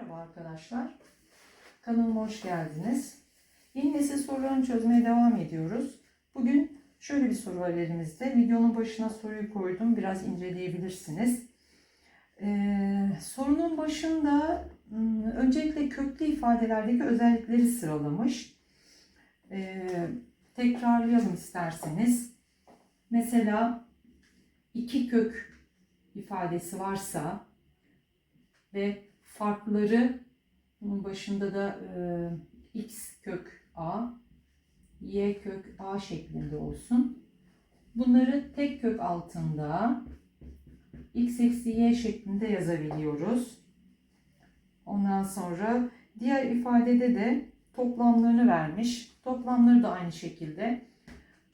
Merhaba arkadaşlar. Kanalıma hoş geldiniz. Yeni nesil sorularını çözmeye devam ediyoruz. Bugün şöyle bir soru var elimizde. Videonun başına soruyu koydum. Biraz inceleyebilirsiniz. Ee, sorunun başında hmm, öncelikle köklü ifadelerdeki özellikleri sıralamış. Ee, tekrarlayalım isterseniz. Mesela iki kök ifadesi varsa ve farkları bunun başında da e, x kök a, y kök a şeklinde olsun. Bunları tek kök altında x eksi y şeklinde yazabiliyoruz. Ondan sonra diğer ifadede de toplamlarını vermiş. Toplamları da aynı şekilde.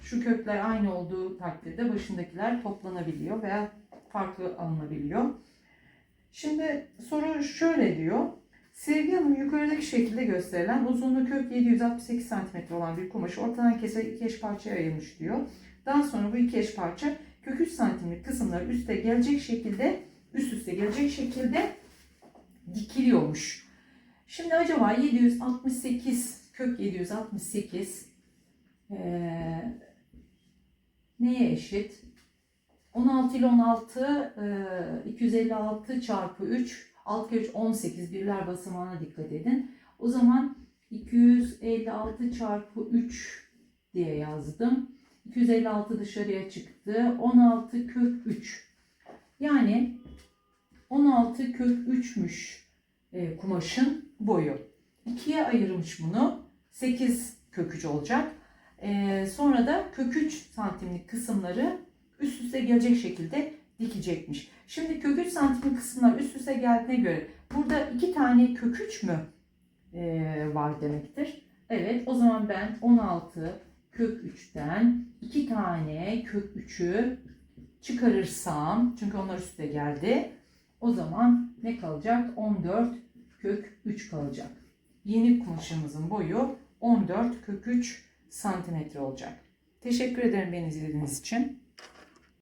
Şu kökler aynı olduğu takdirde başındakiler toplanabiliyor veya farklı alınabiliyor. Şimdi soru şöyle diyor. Sevgi Hanım yukarıdaki şekilde gösterilen uzunluğu kök 768 cm olan bir kumaşı ortadan keserek iki eş parçaya ayırmış diyor. Daha sonra bu iki eş parça kök 3 cm'lik kısımları üste gelecek şekilde üst üste gelecek şekilde dikiliyormuş. Şimdi acaba 768 kök 768 eee, neye eşit? 16 ile 16 e, 256 çarpı 3 alt 3 18 birler basamağına dikkat edin. O zaman 256 çarpı 3 diye yazdım. 256 dışarıya çıktı. 16 kök 3. Yani 16 kök 3'müş e, kumaşın boyu. İkiye ayırmış bunu. 8 kök 3 olacak. E, sonra da kök 3 santimlik kısımları üst üste gelecek şekilde dikecekmiş. Şimdi kök 3 santimlik kısımlar üst üste geldiğine göre burada iki tane kök 3 mü e, var demektir? Evet o zaman ben 16 kök 3'ten iki tane kök 3'ü çıkarırsam çünkü onlar üstte geldi. O zaman ne kalacak? 14 kök 3 kalacak. Yeni kumaşımızın boyu 14 kök 3 santimetre olacak. Teşekkür ederim beni izlediğiniz için.